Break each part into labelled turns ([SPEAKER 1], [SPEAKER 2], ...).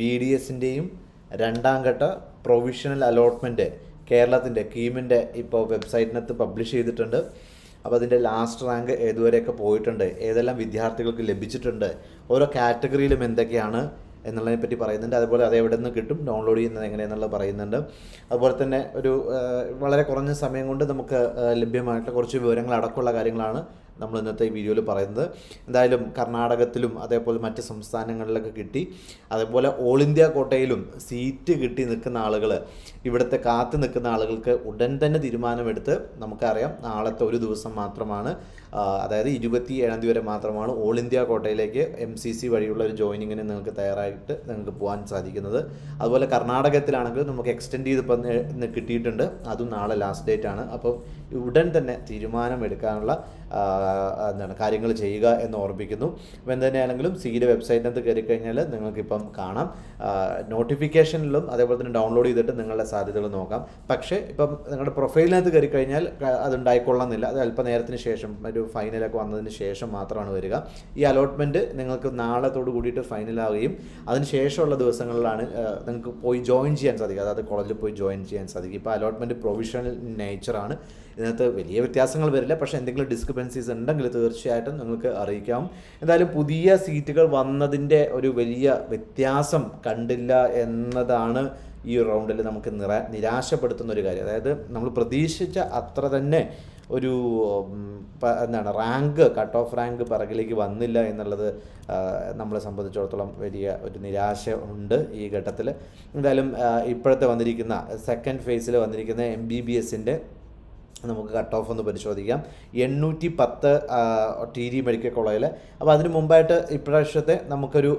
[SPEAKER 1] B D എസിന്റെയും രണ്ടാം ഘട്ട provisional allotment കേരളത്തിന്റെ കീമിന്റെ ഇപ്പോൾ വെബ്സൈറ്റിനകത്ത് പബ്ലിഷ് ചെയ്തിട്ടുണ്ട്. അപ്പോൾ അതിന്റെ ലാസ്റ്റ് റാങ്ക് ഏതുവരെയൊക്കെ പോയിട്ടുണ്ട് ഏതെല്ലാം വിദ്യാർത്ഥികൾക്ക് ലഭിച്ചിട്ടുണ്ട് ഓരോ കാറ്റഗറിയിലും എന്തൊക്കെയാണ് എന്നുള്ളതിനെ പറ്റി പറയുന്നുണ്ട്. അതുപോലെ അത് എവിടെ നിന്ന് കിട്ടും ഡൗൺലോഡ് ചെയ്യുന്നത് എങ്ങനെയെന്നുള്ളത് പറയുന്നുണ്ട്. അതുപോലെ തന്നെ ഒരു വളരെ കുറഞ്ഞ സമയം കൊണ്ട് നമുക്ക് ലഭ്യമായിട്ടുള്ള കുറച്ച് വിവരങ്ങൾ അടക്കമുള്ള കാര്യങ്ങളാണ് നമ്മൾ ഇന്നത്തെ ഈ വീഡിയോയിൽ പറയുന്നത്. എന്തായാലും കർണാടകത്തിലും അതേപോലെ മറ്റ് സംസ്ഥാനങ്ങളിലൊക്കെ കിട്ടി. അതേപോലെ ഓൾ ഇന്ത്യ കോട്ടയിലും സീറ്റ് കിട്ടി നിൽക്കുന്ന ആളുകൾ ഇവിടുത്തെ കാത്തു നിൽക്കുന്ന ആളുകൾക്ക് ഉടൻ തന്നെ തീരുമാനമെടുത്ത് നമുക്കറിയാം. നാളത്തെ ഒരു ദിവസം മാത്രമാണ് അതായത് ഇരുപത്തി ഏഴാം തീയതി വരെ മാത്രമാണ് ഓൾ ഇന്ത്യ കോട്ടയിലേക്ക് എം സി സി വഴിയുള്ള ഒരു ജോയിനിങ്ങിന് നിങ്ങൾക്ക് തയ്യാറായിട്ട് നിങ്ങൾക്ക് പോകാൻ സാധിക്കുന്നത്. അതുപോലെ കർണാടകത്തിലാണെങ്കിൽ നമുക്ക് എക്സ്റ്റെൻഡ് ചെയ്ത് കിട്ടിയിട്ടുണ്ട്. അതും നാളെ ലാസ്റ്റ് ഡേറ്റ് ആണ്. അപ്പോൾ ഉടൻ തന്നെ തീരുമാനമെടുക്കാനുള്ള എന്താണ് കാര്യങ്ങൾ ചെയ്യുക എന്ന് ഓർമ്മിപ്പിക്കുന്നു അപ്പോൾ എന്ത് തന്നെയാണെങ്കിലും സിയുടെ വെബ്സൈറ്റിനകത്ത് കയറി കഴിഞ്ഞാൽ നിങ്ങൾക്കിപ്പം കാണാം. നോട്ടിഫിക്കേഷനിലും അതേപോലെ തന്നെ ഡൗൺലോഡ് ചെയ്തിട്ട് നിങ്ങളുടെ സാധ്യതകൾ നോക്കാം. പക്ഷേ ഇപ്പം നിങ്ങളുടെ പ്രൊഫൈലിനകത്ത് കയറി കഴിഞ്ഞാൽ അതുണ്ടായിക്കൊള്ളണമെന്നില്ല അത് അല്പനേരത്തിന് ശേഷം ഒരു ഫൈനലൊക്കെ വന്നതിന് ശേഷം മാത്രമാണ് വരിക. ഈ അലോട്ട്മെന്റ് നിങ്ങൾക്ക് നാളത്തോട് കൂടിയിട്ട് ഫൈനലാവുകയും അതിന് ശേഷമുള്ള ദിവസങ്ങളിലാണ് നിങ്ങൾക്ക് പോയി ജോയിൻ ചെയ്യാൻ സാധിക്കുക. അതായത് കോളേജിൽ പോയി ജോയിൻ ചെയ്യാൻ സാധിക്കും ഇപ്പോൾ അലോട്ട്മെന്റ് പ്രൊവിഷണൽ നേച്ചറാണ്. ഇതിനകത്ത് വലിയ വ്യത്യാസങ്ങൾ വരില്ല. പക്ഷേ എന്തെങ്കിലും ഡിസ്ക്രിപ്പൻസീസ് ഉണ്ടെങ്കിൽ തീർച്ചയായിട്ടും നിങ്ങൾക്ക് അറിയിക്കാം. എന്തായാലും പുതിയ സീറ്റുകൾ വന്നതിന്റെ ഒരു വലിയ വ്യത്യാസം കണ്ടില്ല എന്നതാണ് ഈ റൗണ്ടിൽ നമുക്ക് നിറ നിരാശപ്പെടുത്തുന്ന ഒരു കാര്യം. അതായത് നമ്മൾ പ്രതീക്ഷിച്ച അത്ര തന്നെ ഒരു എന്താണ് റാങ്ക് കട്ട് ഓഫ് റാങ്ക് പിറകിലേക്ക് വന്നില്ല എന്നുള്ളത് നമ്മളെ സംബന്ധിച്ചിടത്തോളം വലിയ ഒരു നിരാശ ഉണ്ട് ഈ ഘട്ടത്തിൽ എന്തായാലും ഇപ്പോഴത്തെ വന്നിരിക്കുന്ന സെക്കൻഡ് ഫേസിൽ വന്നിരിക്കുന്ന എം ബി ബി എസിന്റെ നമുക്ക് കട്ട് ഓഫ് ഒന്ന് പരിശോധിക്കാം. എണ്ണൂറ്റി പത്ത് ടി ഡി മെഡിക്കൽ കോളേജിൽ അപ്പോൾ അതിന് മുമ്പായിട്ട് ഇപ്രാവശ്യത്തെ നമുക്കൊരു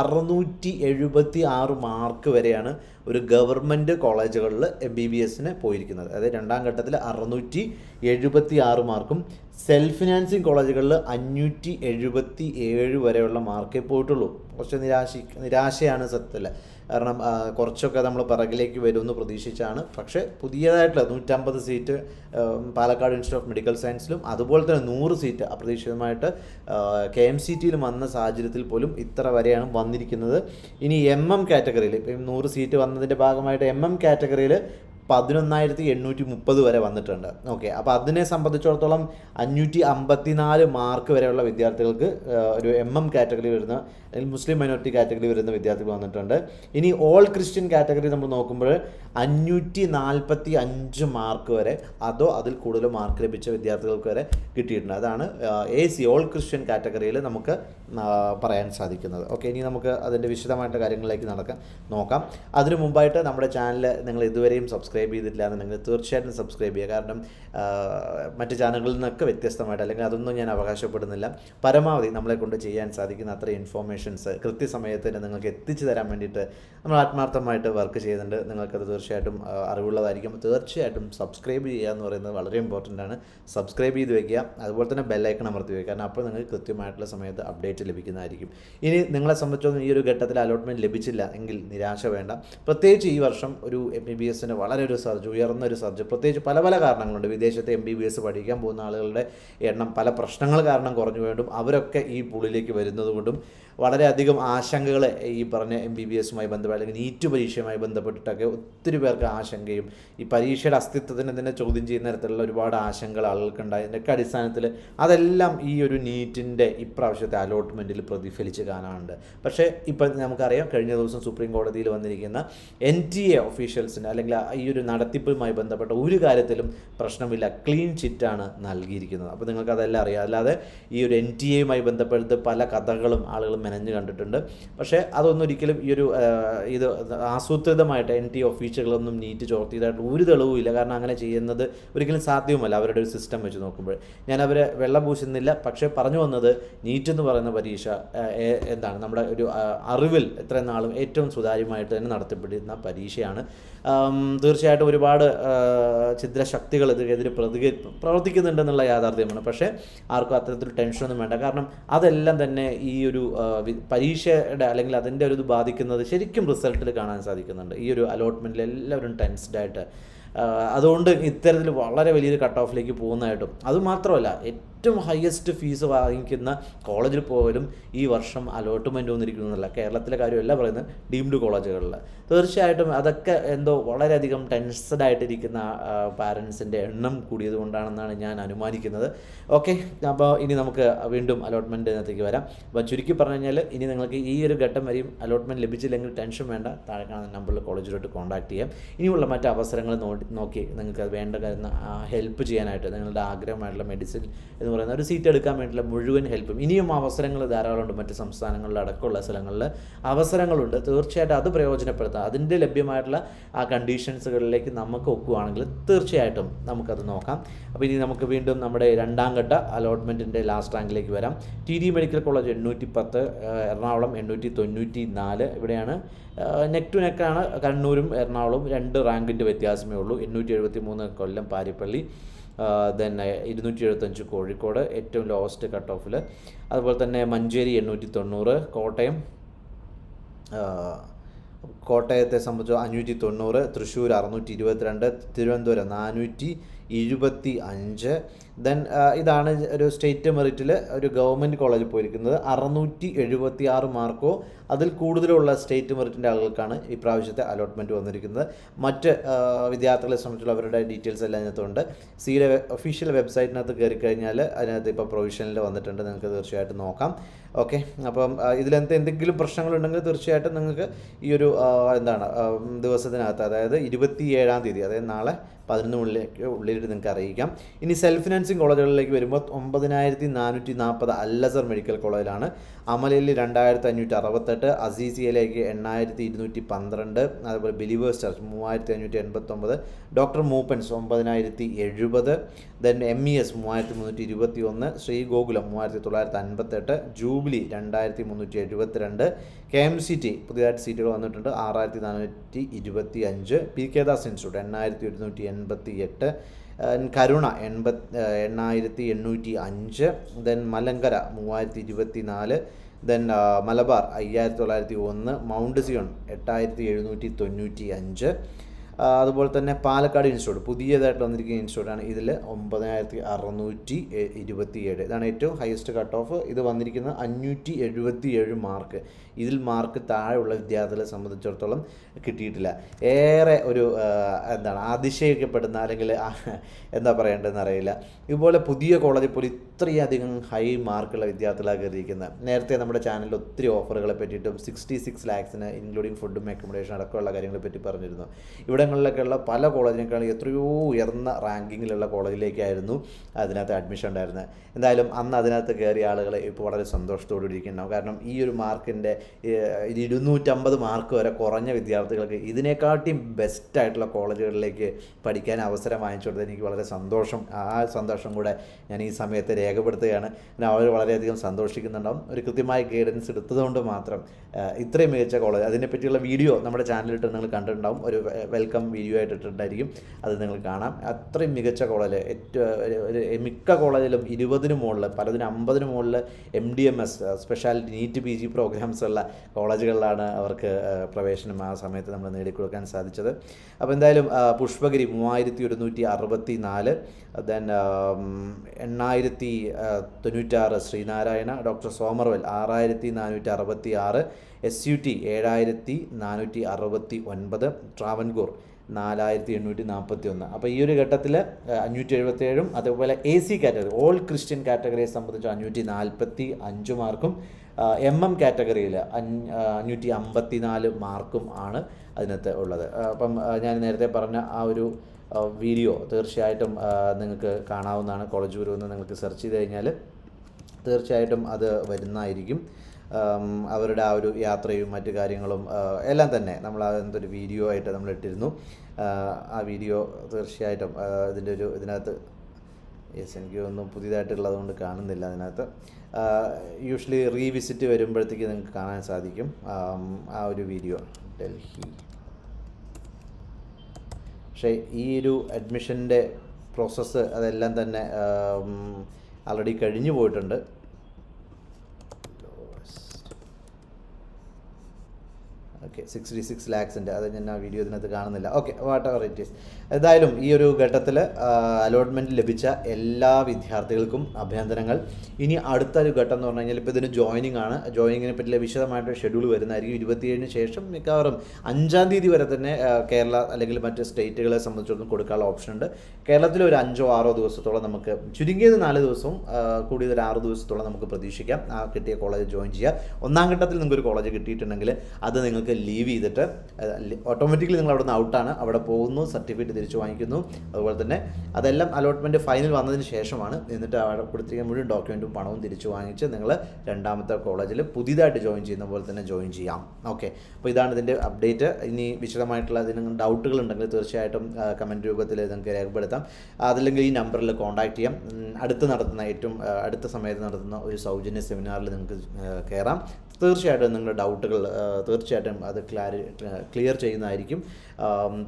[SPEAKER 1] അറുന്നൂറ്റി എഴുപത്തി ആറ് മാർക്ക് വരെയാണ് ഒരു ഗവൺമെന്റ് കോളേജുകളിൽ എം ബി ബി എസിന് പോയിരിക്കുന്നത്. അതായത് രണ്ടാം ഘട്ടത്തിൽ അറുന്നൂറ്റി എഴുപത്തി ആറ് മാർക്കും സെൽഫ് ഫിനാൻസിങ് കോളേജുകളിൽ അഞ്ഞൂറ്റി എഴുപത്തി ഏഴ് വരെയുള്ള മാർക്കേ പോയിട്ടുള്ളൂ. കുറച്ച് നിരാശ നിരാശയാണ് സത്യത്തിൽ കാരണം കുറച്ചൊക്കെ നമ്മൾ പിറകിലേക്ക് വരുമെന്ന് പ്രതീക്ഷിച്ചാണ്. പക്ഷേ പുതിയതായിട്ടുള്ള നൂറ്റമ്പത് seat Palakkad institute of medical സയൻസിലും അതുപോലെ തന്നെ നൂറ് സീറ്റ് അപ്രതീക്ഷിതമായിട്ട് കെ എം സി ടിയിലും വന്ന സാഹചര്യത്തിൽ പോലും ഇത്ര വരെയാണ് വന്നിരിക്കുന്നത്. ഇനി എം എം കാറ്റഗറിയിൽ ഇപ്പം നൂറ് സീറ്റ് വന്നതിന്റെ ഭാഗമായിട്ട് എം എം കാറ്റഗറിയിൽ പതിനൊന്നായിരത്തി എണ്ണൂറ്റി മുപ്പത് വരെ വന്നിട്ടുണ്ട്. ഓക്കെ അപ്പോൾ അതിനെ സംബന്ധിച്ചിടത്തോളം അഞ്ഞൂറ്റി അമ്പത്തിനാല് മാർക്ക് വരെയുള്ള വിദ്യാർത്ഥികൾക്ക് ഒരു എം എം കാറ്റഗറി വരുന്ന അല്ലെങ്കിൽ മുസ്ലിം മൈനോറിറ്റി കാറ്റഗറി വരുന്ന വിദ്യാർത്ഥികൾ വന്നിട്ടുണ്ട്. ഇനി ഓൾ ക്രിസ്ത്യൻ കാറ്റഗറി നമ്മൾ നോക്കുമ്പോൾ അഞ്ഞൂറ്റി നാൽപ്പത്തി അഞ്ച് മാർക്ക് വരെ അതോ അതിൽ കൂടുതൽ മാർക്ക് ലഭിച്ച വിദ്യാർത്ഥികൾക്ക് വരെ കിട്ടിയിട്ടുണ്ട്. അതാണ് എ സി ഓൾ ക്രിസ്ത്യൻ കാറ്റഗറിയിൽ നമുക്ക് പറയാൻ സാധിക്കുന്നത്. ഓക്കെ ഇനി നമുക്ക് അതിന്റെ വിശദമായിട്ട് കാര്യങ്ങളിലേക്ക് നടക്കാം നോക്കാം. അതിനു മുമ്പായിട്ട് നമ്മുടെ ചാനൽ നിങ്ങൾ ഇതുവരെയും സബ്സ്ക്രൈബ് ചെയ്തിട്ടില്ല എന്നുണ്ടെങ്കിൽ തീർച്ചയായിട്ടും സബ്സ്ക്രൈബ് ചെയ്യുക. കാരണം മറ്റ് ചാനലുകളിൽ നിന്നൊക്കെ വ്യത്യസ്തമായിട്ട് അല്ലെങ്കിൽ അതൊന്നും ഞാൻ അവകാശപ്പെടുന്നില്ല. പരമാവധി നമ്മളെ കൊണ്ട് ചെയ്യാൻ സാധിക്കുന്ന അത്ര ഇൻഫോർമേഷൻസ് കൃത്യസമയത്ത് തന്നെ നിങ്ങൾക്ക് എത്തിച്ചു തരാൻ വേണ്ടിയിട്ട് നമ്മൾ ആത്മാർത്ഥമായിട്ട് വർക്ക് ചെയ്യുന്നുണ്ട്. നിങ്ങൾക്കത് തീർച്ചയായിട്ടും അറിവുള്ളതായിരിക്കും. തീർച്ചയായിട്ടും സബ്സ്ക്രൈബ് ചെയ്യുക എന്ന് പറയുന്നത് വളരെ ഇമ്പോർട്ടന്റ് ആണ്. സബ്സ്ക്രൈബ് ചെയ്ത് വെക്കുക. അതുപോലെ തന്നെ ബെല്ലൈക്കൺ അമർത്തി വെക്കുക. കാരണം അപ്പോൾ നിങ്ങൾക്ക് കൃത്യമായിട്ടുള്ള സമയത്ത് അപ്ഡേറ്റ് ലഭിക്കുന്നതായിരിക്കും. ഇനി നിങ്ങളെ സംബന്ധിച്ചൊന്നും ഈ ഒരു ഘട്ടത്തിൽ അലോട്ട്മെന്റ് ലഭിച്ചില്ല. എങ്കിൽ നിരാശ വേണ്ട. പ്രത്യേകിച്ച് ഈ വർഷം ഒരു എം ബി ബി എസിന് വളരെ ഒരു സർജ് ഉയർന്ന ഒരു സർജ്. പ്രത്യേകിച്ച് പല പല കാരണങ്ങളുണ്ട്. വിദേശത്തെ എം ബി ബി എസ് പഠിക്കാൻ പോകുന്ന ആളുകളുടെ എണ്ണം പല പ്രശ്നങ്ങൾ കാരണം കുറഞ്ഞു വേണ്ടും അവരൊക്കെ ഈ പൂളിലേക്ക് വരുന്നത് കൊണ്ടും വളരെയധികം ആശങ്കകൾ ഈ പറഞ്ഞ എം ബി ബി എസുമായി ബന്ധപ്പെട്ട് അല്ലെങ്കിൽ നീറ്റ് പരീക്ഷയുമായി ബന്ധപ്പെട്ടിട്ടൊക്കെ ഒത്തിരി പേർക്ക് ആശങ്കയും ഈ പരീക്ഷയുടെ അസ്തിത്വത്തിനെ തന്നെ ചോദ്യം ചെയ്യുന്ന തരത്തിലുള്ള ഒരുപാട് ആശങ്കകൾ ആളുകൾക്കുണ്ടായി. അതിന്റെയൊക്കെ അടിസ്ഥാനത്തിൽ അതെല്ലാം ഈ ഒരു നീറ്റിന്റെ ഇപ്രാവശ്യത്തെ അലോട്ട്മെന്റിൽ പ്രതിഫലിച്ച് കാണാനുണ്ട്. പക്ഷേ ഇപ്പം നമുക്കറിയാം കഴിഞ്ഞ ദിവസം സുപ്രീം കോടതിയിൽ വന്നിരിക്കുന്ന എൻ ടി എ ഒഫീഷ്യൽസിന് അല്ലെങ്കിൽ ഈ ഒരു നടത്തിപ്പുമായി ബന്ധപ്പെട്ട ഒരു കാര്യത്തിലും പ്രശ്നമില്ല. ക്ലീൻ ചിറ്റാണ് നൽകിയിരിക്കുന്നത്. അപ്പോൾ നിങ്ങൾക്ക് അതെല്ലാം അറിയാം. അല്ലാതെ ഈ ഒരു എൻ ടി എയുമായി ബന്ധപ്പെട്ട് പല കഥകളും ആളുകൾ മെനഞ്ഞു കണ്ടിട്ടുണ്ട്. പക്ഷേ അതൊന്നും ഒരിക്കലും ഈ ഒരു ഇത് ആസൂത്രിതമായിട്ട് എൻ ടി ഒഫീഷ്യലുകളൊന്നും നീറ്റ് ചോർത്തിയതായിട്ട് ഒരു തെളിവുമില്ല. കാരണം അങ്ങനെ ചെയ്യുന്നത് ഒരിക്കലും സാധ്യവുമല്ല അവരുടെ ഒരു സിസ്റ്റം വെച്ച് നോക്കുമ്പോൾ. ഞാൻ അവരെ വെള്ളം പൂശുന്നില്ല. പക്ഷേ പറഞ്ഞു വന്നത് നീറ്റ് എന്ന് പറയുന്ന പരീക്ഷ എന്താണ് നമ്മുടെ ഒരു അറിവിൽ എത്രയും നാളും ഏറ്റവും സുതാര്യമായിട്ട് തന്നെ നടത്തപ്പെടുന്ന പരീക്ഷയാണ്. തീർച്ചയായിട്ടും ഒരുപാട് ഛിദ്രശക്തികൾ ഇതിനെതിരെ പ്രതിക പ്രവർത്തിക്കുന്നുണ്ടെന്നുള്ള യാഥാർത്ഥ്യമാണ്. പക്ഷേ ആർക്കും അത്തരത്തിൽ ടെൻഷനൊന്നും വേണ്ട. കാരണം അതെല്ലാം തന്നെ ഈ ഒരു പരീക്ഷയുടെ അല്ലെങ്കിൽ അതിന്റെ ഒരു ഇത് ബാധിക്കുന്നത് ശരിക്കും റിസൾട്ടിൽ കാണാൻ സാധിക്കുന്നുണ്ട്. ഈ ഒരു അലോട്ട്മെന്റിൽ എല്ലാവരും ടെൻസ്ഡായിട്ട് അതുകൊണ്ട് ഇത്തരത്തിൽ വളരെ വലിയൊരു കട്ട് ഓഫിലേക്ക് പോകുന്നതായിട്ടും. അതുമാത്രമല്ല ഏറ്റവും ഹയസ്റ്റ് ഫീസ് വാങ്ങിക്കുന്ന കോളേജിൽ പോലും ഈ വർഷം അലോട്ട്മെന്റ് വന്നിരിക്കുന്നതല്ല. കേരളത്തിലെ കാര്യമല്ല പറയുന്നത് ഡീംഡ് കോളേജുകളിൽ തീർച്ചയായിട്ടും അതൊക്കെ എന്തോ വളരെയധികം ടെൻസ്ഡ് ആയിട്ടിരിക്കുന്ന പാരൻസിന്റെ എണ്ണം കൂടിയത് കൊണ്ടാണെന്നാണ് ഞാൻ അനുമാനിക്കുന്നത്. ഓക്കെ അപ്പോൾ ഇനി നമുക്ക് വീണ്ടും അലോട്ട്മെന്റിനകത്തേക്ക് വരാം. അപ്പോൾ ചുരുക്കി പറഞ്ഞു കഴിഞ്ഞാൽ ഇനി നിങ്ങൾക്ക് ഈ ഒരു ഘട്ടം വരെയും അലോട്ട്മെന്റ് ലഭിച്ചില്ലെങ്കിൽ ടെൻഷൻ വേണ്ട. താഴെ കാണുന്ന നമ്പറിൽ കോളേജിലോട്ട് കോൺടാക്ട് ചെയ്യാം. ഇനിയുള്ള മറ്റ് അവസരങ്ങൾ നോക്കി നിങ്ങൾക്ക് വേണ്ട കാര്യം ഹെൽപ്പ് ചെയ്യാനായിട്ട് നിങ്ങളുടെ ആഗ്രഹമായിട്ടുള്ള മെഡിസിൻ എന്ന് പറയുന്ന ഒരു സീറ്റ് എടുക്കാൻ വേണ്ടിയിട്ടുള്ള മുഴുവൻ ഹെൽപ്പും ഇനിയും അവസരങ്ങൾ ധാരാളമുണ്ട് മറ്റ് സംസ്ഥാനങ്ങളിൽ അടക്കമുള്ള സ്ഥലങ്ങളിൽ. അവസരങ്ങളുണ്ട്. തീർച്ചയായിട്ടും അത് പ്രയോജനപ്പെടുത്താം. അതിന്റെ ലഭ്യമായിട്ടുള്ള ആ കണ്ടീഷൻസുകളിലേക്ക് നമുക്ക് ഒക്കുകയാണെങ്കിൽ തീർച്ചയായിട്ടും നമുക്കത് നോക്കാം. അപ്പോൾ ഇനി നമുക്ക് വീണ്ടും നമ്മുടെ രണ്ടാം ഘട്ട അലോട്ട്മെന്റിന്റെ ലാസ്റ്റ് റാങ്കിലേക്ക് വരാം. ടി ഡി മെഡിക്കൽ കോളേജ് എണ്ണൂറ്റി പത്ത് എറണാകുളം എണ്ണൂറ്റി തൊണ്ണൂറ്റി നാല് ഇവിടെയാണ് നെക്ക് ടു നെക്കാണ് കണ്ണൂരും എറണാകുളവും രണ്ട് റാങ്കിന്റെ വ്യത്യാസമേ ഉള്ളൂ. എണ്ണൂറ്റി എഴുപത്തി മൂന്ന് കൊല്ലം പാരിപ്പള്ളി. ദെൻ ഇരുന്നൂറ്റി എഴുപത്തഞ്ച് കോഴിക്കോട് ഏറ്റവും ലോവസ്റ്റ് കട്ട് ഓഫിൽ അതുപോലെ തന്നെ മഞ്ചേരി എണ്ണൂറ്റി തൊണ്ണൂറ് കോട്ടയം കോട്ടയത്തെ സംബന്ധിച്ച് അഞ്ഞൂറ്റി തൊണ്ണൂറ് തൃശ്ശൂർ അറുന്നൂറ്റി ഇരുപത്തിരണ്ട് തിരുവനന്തപുരം നാനൂറ്റി ഇരുപത്തി അഞ്ച് ദെൻ ഇതാണ് ഒരു സ്റ്റേറ്റ് മെറിറ്റിൽ ഒരു ഗവൺമെന്റ് കോളേജിൽ പോയിരിക്കുന്നത്. അറുന്നൂറ്റി എഴുപത്തി ആറ് മാർക്കോ. അതിൽ കൂടുതലുള്ള സ്റ്റേറ്റ് മെറിറ്റിന്റെ ആളുകൾക്കാണ് ഈ പ്രാവശ്യത്തെ അലോട്ട്മെന്റ് വന്നിരിക്കുന്നത്. മറ്റ് വിദ്യാർത്ഥികളെ സംബന്ധിച്ചുള്ള അവരുടെ ഡീറ്റെയിൽസ് എല്ലാം അതിനകത്തുണ്ട് സിയുടെ ഒഫീഷ്യൽ വെബ്സൈറ്റിനകത്ത് കയറി കഴിഞ്ഞാൽ അതിനകത്ത് ഇപ്പോൾ പ്രൊവിഷനിൽ വന്നിട്ടുണ്ട്. നിങ്ങൾക്ക് തീർച്ചയായിട്ടും നോക്കാം. ഓക്കെ അപ്പം ഇതിലെന്ത് എന്തെങ്കിലും പ്രശ്നങ്ങളുണ്ടെങ്കിൽ തീർച്ചയായിട്ടും നിങ്ങൾക്ക് ഈ ഒരു എന്താണ് ദിവസത്തിനകത്ത് അതായത് ഇരുപത്തി ഏഴാം തീയതി അതായത് നാളെ പതിനൊന്ന് ഉള്ളിലേക്ക് ഉള്ളിലിട്ട് നിങ്ങൾക്ക് അറിയിക്കാം. ഇനി സെൽഫ് ഫിനാൻസിങ് കോളേജുകളിലേക്ക് വരുമ്പോൾ ഒമ്പതിനായിരത്തി നാനൂറ്റി നാൽപ്പത് അല്ലസർ മെഡിക്കൽ കോളേജിലാണ് അമലയിൽ രണ്ടായിരത്തി അഞ്ഞൂറ്റി അറുപത്തെട്ട് അസീസിയയിലേക്ക് എണ്ണായിരത്തി ഇരുന്നൂറ്റി പന്ത്രണ്ട് അതുപോലെ ബിലീവേഴ്സ് ചർച്ച് മൂവായിരത്തി അഞ്ഞൂറ്റി എൺപത്തൊമ്പത് ഡോക്ടർ മൂപ്പൻസ് ഒമ്പതിനായിരത്തി എഴുപത് ദെൻ എം ഇ എസ് മൂവായിരത്തി മുന്നൂറ്റി ഇരുപത്തി ഒന്ന് ശ്രീഗോകുലം മൂവായിരത്തി തൊള്ളായിരത്തി അൻപത്തെട്ട് ജൂബിലി രണ്ടായിരത്തി മുന്നൂറ്റി എഴുപത്തിരണ്ട് കെ എം സി ടി പുതിയതായിട്ട് സീറ്റുകൾ വന്നിട്ടുണ്ട് ആറായിരത്തി നാനൂറ്റി ഇരുപത്തി അഞ്ച് പി കെ ദാസ് ഇൻസ്റ്റിറ്റ്യൂട്ട് എണ്ണായിരത്തി ഒരുന്നൂറ്റി എൺപത്തി എട്ട് കരുണ എൺപത് എണ്ണായിരത്തി എണ്ണൂറ്റി അഞ്ച് ദെൻ മലങ്കര മൂവായിരത്തി ഇരുപത്തി നാല് ദെൻ മലബാർ അയ്യായിരത്തി തൊള്ളായിരത്തി ഒന്ന് മൗണ്ട് സിയോൺ എട്ടായിരത്തി എഴുന്നൂറ്റി തൊണ്ണൂറ്റി അഞ്ച് അതുപോലെ തന്നെ പാലക്കാട് ഇൻസ്റ്റിറ്റ്യൂട്ട് പുതിയതായിട്ട് വന്നിരിക്കുന്ന ഇൻസ്റ്റിറ്റ്യൂട്ടാണ് ഇതിൽ ഒമ്പതിനായിരത്തി അറുന്നൂറ്റി ഇരുപത്തി ഏഴ് ഇതാണ് ഏറ്റവും ഹയസ്റ്റ് കട്ട് ഓഫ് ഇത് വന്നിരിക്കുന്നത് അഞ്ഞൂറ്റി എഴുപത്തി ഏഴ് മാർക്ക് ഇതിൽ മാർക്ക് താഴെയുള്ള വിദ്യാർത്ഥികളെ സംബന്ധിച്ചിടത്തോളം കിട്ടിയിട്ടില്ല. ഏറെ ഒരു എന്താണ് അതിശയിക്കപ്പെടുന്ന അല്ലെങ്കിൽ എന്താ പറയേണ്ടതെന്ന് അറിയില്ല. ഇതുപോലെ പുതിയ കോളേജിൽ പോലും ഇത്രയധികം ഹൈ മാർക്കുള്ള വിദ്യാർത്ഥികളാണ് കയറിയിരിക്കുന്നത്. നേരത്തെ നമ്മുടെ ചാനലിൽ ഒത്തിരി ഓഫറുകളെ പറ്റിയിട്ടും സിക്സ്റ്റി സിക്സ് ലാക്സിന് ഇൻക്ലൂഡിങ് ഫുഡും അക്കോമഡേഷൻ അടക്കമുള്ള കാര്യങ്ങളെ പറ്റി പറഞ്ഞിരുന്നു. ഇവിടങ്ങളിലൊക്കെയുള്ള പല കോളേജിനേക്കാളും എത്രയോ ഉയർന്ന റാങ്കിങ്ങിലുള്ള കോളേജിലേക്കായിരുന്നു അതിനകത്ത് അഡ്മിഷൻ ഉണ്ടായിരുന്നത്. എന്തായാലും അന്ന് അതിനകത്ത് കയറിയ ആളുകൾ ഇപ്പോൾ വളരെ സന്തോഷത്തോടെ ഇരിക്കുന്നുണ്ടാവും. കാരണം ഈ ഒരു മാർക്കിന്റെ ഇരുന്നൂറ്റമ്പത് മാർക്ക് വരെ കുറഞ്ഞ വിദ്യാർത്ഥികൾക്ക് ഇതിനെക്കാട്ടിയും ബെസ്റ്റായിട്ടുള്ള കോളേജുകളിലേക്ക് പഠിക്കാൻ അവസരം വാങ്ങിച്ചു കൊടുത്തത് എനിക്ക് വളരെ സന്തോഷം. ആ സന്തോഷം കൂടെ ഞാൻ ഈ സമയത്ത് രേഖപ്പെടുത്തുകയാണ്. അവർ വളരെയധികം സന്തോഷിക്കുന്നുണ്ടാവും. ഒരു കൃത്യമായ ഗൈഡൻസ് എടുത്തതുകൊണ്ട് മാത്രം ഇത്രയും മികച്ച കോളേജ് അതിനെപ്പറ്റിയുള്ള വീഡിയോ നമ്മുടെ ചാനലിലിട്ട് നിങ്ങൾ കണ്ടിട്ടുണ്ടാവും. ഒരു വെൽക്കം വീഡിയോ ആയിട്ട് ഇട്ടിട്ടുണ്ടായിരിക്കും. അത് നിങ്ങൾ കാണാം. അത്രയും മികച്ച കോളേജ് ഏറ്റവും മിക്ക കോളേജിലും ഇരുപതിന് മുകളിൽ പലതിനും അമ്പതിന് മുകളിൽ M D M S speciality NEET P G programmes കോളേജുകളിലാണ് അവർക്ക് പ്രവേശനം ആ സമയത്ത് നമ്മൾ നേടിക്കൊടുക്കാൻ സാധിച്ചത്. അപ്പോൾ എന്തായാലും പുഷ്പഗിരി മൂവായിരത്തി ഒരുന്നൂറ്റി അറുപത്തി നാല് ദെൻ എണ്ണായിരത്തി തൊണ്ണൂറ്റാറ് ശ്രീനാരായണ ഡോക്ടർ സോമർവെൽ ആറായിരത്തി നാനൂറ്റി അറുപത്തി ആറ് എസ് യു ടി ഏഴായിരത്തി നാനൂറ്റി അറുപത്തി ഒൻപത് ട്രാവൻകൂർ നാലായിരത്തി എണ്ണൂറ്റി നാൽപ്പത്തി ഒന്ന് അപ്പോൾ ഈ ഒരു ഘട്ടത്തിൽ അഞ്ഞൂറ്റി എഴുപത്തേഴും അതേപോലെ A C category all Christian കാറ്റഗറിയെ സംബന്ധിച്ച് അഞ്ഞൂറ്റി നാൽപ്പത്തി അഞ്ച് മാർക്കും എം എം കാറ്റഗറിയിൽ അഞ്ഞൂറ്റി അമ്പത്തി നാല് മാർക്കും ആണ് അതിനകത്ത് ഉള്ളത്. അപ്പം ഞാൻ നേരത്തെ പറഞ്ഞ ആ ഒരു വീഡിയോ തീർച്ചയായിട്ടും നിങ്ങൾക്ക് കാണാവുന്നതാണ്. കോളേജ് ഗുരു എന്ന് നിങ്ങൾക്ക് സെർച്ച് ചെയ്ത് കഴിഞ്ഞാൽ തീർച്ചയായിട്ടും അത് വരുന്നതായിരിക്കും. അവരുടെ ആ ഒരു യാത്രയും മറ്റു കാര്യങ്ങളും എല്ലാം തന്നെ നമ്മൾ എന്തൊരു വീഡിയോ ആയിട്ട് നമ്മൾ ഇട്ടിരുന്നു. ആ, വീഡിയോ തീർച്ചയായിട്ടും ഇതിന്റെ ഒരു ഇതിനകത്ത് യെസ് എനിക്ക് ഒന്നും പുതിയതായിട്ടുള്ളത് കൊണ്ട് കാണുന്നില്ല അതിനകത്ത്. യൂഷ്വലി റീവിസിറ്റ് വരുമ്പോഴത്തേക്ക് നിങ്ങൾക്ക് കാണാൻ സാധിക്കും. ആ ഒരു വീഡിയോ ഡൽഹി. പക്ഷേ ഈ ഒരു അഡ്മിഷന്റെ പ്രോസസ്സ് അതെല്ലാം തന്നെ ആൾറെഡി കഴിഞ്ഞു പോയിട്ടുണ്ട്. ഓക്കെ സിക്സ്റ്റി സിക്സ് ലാക്സിന്റെ അത് ഞാൻ ആ വീഡിയോ ഇതിനകത്ത് കാണുന്നില്ല. Okay whatever it is എന്തായാലും ഈ ഒരു ഘട്ടത്തിൽ അലോട്ട്മെന്റ് ലഭിച്ച എല്ലാ വിദ്യാർത്ഥികൾക്കും അഭിനന്ദനങ്ങൾ ഇനി അടുത്തൊരു ഘട്ടം എന്ന് പറഞ്ഞു കഴിഞ്ഞാൽ ഇപ്പോൾ ഇതിന് ജോയിനിങ് ആണ്. ജോയിനിങ്ങിനെ പറ്റിയുള്ള വിശദമായിട്ട് ഷെഡ്യൂൾ വരുന്നതായിരിക്കും. ഇരുപത്തിയേഴിന് ശേഷം മിക്കവാറും അഞ്ചാം തീയതി വരെ തന്നെ കേരള അല്ലെങ്കിൽ മറ്റ് സ്റ്റേറ്റുകളെ സംബന്ധിച്ചിടത്തോളം കൊടുക്കാനുള്ള ഓപ്ഷൻ ഉണ്ട്. കേരളത്തിൽ ഒരു അഞ്ചോ ആറോ ദിവസത്തോളം നമുക്ക് ചുരുങ്ങിയത് നാല് ദിവസവും കൂടിയത് ഒരു ആറ് ദിവസത്തോളം നമുക്ക് പ്രതീക്ഷിക്കാം. ആ കിട്ടിയ കോളേജ് ജോയിൻ ചെയ്യുക ഒന്നാം ഘട്ടത്തിൽ നിങ്ങൾക്ക് ഒരു കോളേജ് കിട്ടിയിട്ടുണ്ടെങ്കിൽ അത് നിങ്ങൾക്ക് ലീവ് ചെയ്തിട്ട് ഓട്ടോമാറ്റിക്കലി നിങ്ങൾ അവിടെ നിന്ന് ഔട്ടാണ് അവിടെ പോകുന്നു സർട്ടിഫിക്കറ്റ് തിരിച്ചു വാങ്ങിക്കുന്നു അതുപോലെ തന്നെ അതെല്ലാം അലോട്ട്മെന്റ് ഫൈനൽ വന്നതിന് ശേഷമാണ് എന്നിട്ട് അവിടെ കൊടുത്തിരിക്കുന്ന മുഴുവൻ ഡോക്യുമെന്റും പണവും തിരിച്ചു വാങ്ങിച്ച് നിങ്ങൾ രണ്ടാമത്തെ കോളേജിൽ പുതിയതായിട്ട് ജോയിൻ ചെയ്യുന്ന പോലെ തന്നെ ജോയിൻ ചെയ്യാം. ഓക്കെ അപ്പോൾ ഇതാണ് ഇതിന്റെ അപ്ഡേറ്റ് ഇനി വിശദമായിട്ടുള്ള അതിന് ഡൗട്ടുകൾ ഉണ്ടെങ്കിൽ തീർച്ചയായിട്ടും കമന്റ് രൂപത്തിൽ നിങ്ങൾക്ക് രേഖപ്പെടുത്താം. അതല്ലെങ്കിൽ ഈ നമ്പറിൽ കോൺടാക്ട് ചെയ്യാം. അടുത്ത് നടത്തുന്ന ഏറ്റവും അടുത്ത സമയത്ത് നടത്തുന്ന ഒരു സൗജന്യ സെമിനാറിൽ നിങ്ങൾക്ക് കയറാം തീർച്ചയായിട്ടും നിങ്ങളുടെ ഡൗട്ടുകൾ തീർച്ചയായിട്ടും അത് ക്ലാരി ക്ലിയർ ചെയ്യുന്നതായിരിക്കും.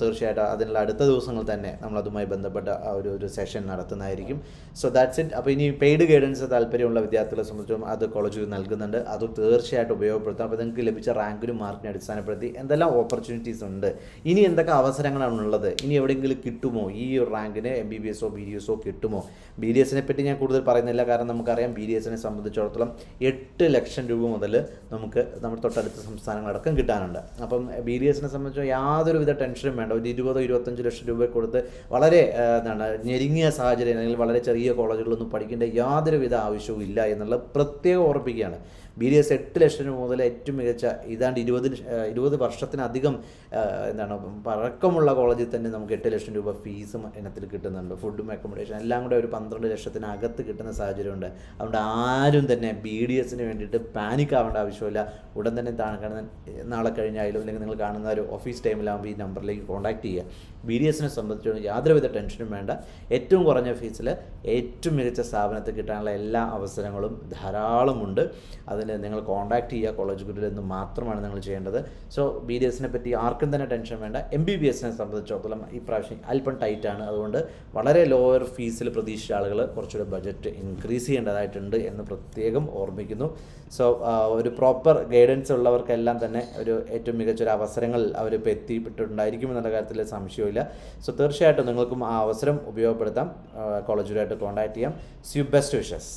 [SPEAKER 1] തീർച്ചയായിട്ടും അതിനുള്ള അടുത്ത ദിവസങ്ങൾ തന്നെ നമ്മൾ അതുമായി ബന്ധപ്പെട്ട ഒരു ഒരു സെഷൻ നടത്തുന്നതായിരിക്കും. സോ ദാറ്റ്സ് ഇറ്റ് അപ്പോൾ ഇനി പെയ്ഡ് ഗൈഡൻസ് താല്പര്യമുള്ള വിദ്യാർത്ഥികളെ സംബന്ധിച്ചും അത് കോളേജ് നൽകുന്നുണ്ട്. അത് തീർച്ചയായിട്ടും ഉപയോഗപ്പെടുത്താം. അപ്പോൾ നിങ്ങൾക്ക് ലഭിച്ച റാങ്കിലും മാർക്കിനെ അടിസ്ഥാനപ്പെടുത്തി എന്തെല്ലാം ഓപ്പർച്യൂണിറ്റീസ് ഉണ്ട്. ഇനി എന്തൊക്കെ അവസരങ്ങളാണ് ഉള്ളത്? ഇനി എവിടെയെങ്കിലും കിട്ടുമോ? ഈ റാങ്കിന് എം ബി ബി എസോ ബി ഡി എസോ കിട്ടുമോ? ബി ഡി എസിനെ പറ്റി ഞാൻ കൂടുതൽ പറയുന്നില്ല. കാരണം നമുക്കറിയാം ബി ഡി എസിനെ സംബന്ധിച്ചിടത്തോളം എട്ട് ലക്ഷം രൂപ മുതൽ നമുക്ക് നമ്മുടെ തൊട്ടടുത്ത സംസ്ഥാനങ്ങളടക്കം കിട്ടാനുണ്ട്. അപ്പം ബി ഡി എസിനെ സംബന്ധിച്ച് യാതൊരുവിധ ടെൻഷനും വേണ്ട. ഒരു ഇരുപതോ ഇരുപത്തഞ്ച് ലക്ഷം രൂപ കൊടുത്ത് വളരെ എന്താണ് ഞെരുങ്ങിയ സാഹചര്യം അല്ലെങ്കിൽ വളരെ ചെറിയ കോളേജുകളൊന്നും പഠിക്കേണ്ട യാതൊരുവിധ ആവശ്യവും ഇല്ല എന്നുള്ളത് പ്രത്യേകം ഓർപ്പിക്കുകയാണ് ബി ഡി എസ് എട്ട് ലക്ഷം രൂപ മുതൽ ഏറ്റവും മികച്ച ഏതാണ്ട് ഇരുപത് ഇരുപത് വർഷത്തിനധികം എന്താണ് പഴക്കമുള്ള കോളേജിൽ തന്നെ നമുക്ക് എട്ട് ലക്ഷം രൂപ ഫീസും ഇനത്തിൽ കിട്ടുന്നുണ്ട്. ഫുഡും അക്കോമഡേഷൻ എല്ലാം കൂടെ ഒരു പന്ത്രണ്ട് ലക്ഷത്തിനകത്ത് കിട്ടുന്ന സാഹചര്യമുണ്ട്. അതുകൊണ്ട് ആരും തന്നെ ബി ഡി എസിന് വേണ്ടിയിട്ട് പാനിക് ആവേണ്ട ആവശ്യമില്ല. ഉടൻ തന്നെ നാളെ കഴിഞ്ഞായാലും അല്ലെങ്കിൽ നിങ്ങൾ കാണുന്ന ഒരു ഓഫീസ് ടൈമിലാകുമ്പോൾ ഈ നമ്പറിലേക്ക് കോൺടാക്ട് ചെയ്യുക. ബി ഡി എസിനെ സംബന്ധിച്ചിടത്തോളം യാതൊരുവിധ ടെൻഷനും വേണ്ട. ഏറ്റവും കുറഞ്ഞ ഫീസിൽ ഏറ്റവും മികച്ച സ്ഥാപനത്തിൽ കിട്ടാനുള്ള എല്ലാ അവസരങ്ങളും ധാരാളമുണ്ട്. അതിന് നിങ്ങൾ കോൺടാക്ട് ചെയ്യുക കോളേജ് ഗ്രൂപ്പിൽ എന്ന് മാത്രമാണ് നിങ്ങൾ ചെയ്യേണ്ടത്. സോ ബി ഡി എസിനെ പറ്റി ആർക്കും തന്നെ ടെൻഷൻ വേണ്ട. എം ബി ബി എസിനെ സംബന്ധിച്ചിടത്തോളം ഈ പ്രാവശ്യം അല്പം ടൈറ്റാണ് അതുകൊണ്ട് വളരെ ലോവർ ഫീസിൽ പ്രതീക്ഷിച്ച ആളുകൾ കുറച്ചുകൂടെ ബജറ്റ് ഇൻക്രീസ് ചെയ്യേണ്ടതായിട്ടുണ്ട് എന്ന് പ്രത്യേകം ഓർമ്മിക്കുന്നു. സോ ഒരു പ്രോപ്പർ ഗൈഡൻസ് ഉള്ളവർക്കെല്ലാം തന്നെ ഒരു ഏറ്റവും മികച്ചൊരു അവസരങ്ങൾ അവർ ഇപ്പോൾ എത്തിപ്പെട്ടിട്ടുണ്ടായിരിക്കും എന്നുള്ള കാര്യത്തിൽ സംശയമില്ല സോ തീർച്ചയായിട്ടും നിങ്ങൾക്കും ആ അവസരം ഉപയോഗപ്പെടുത്താം. കോളേജുമായിട്ട് കോൺടാക്ട് ചെയ്യാം. സ്യൂ ബെസ്റ്റ് വിഷസ്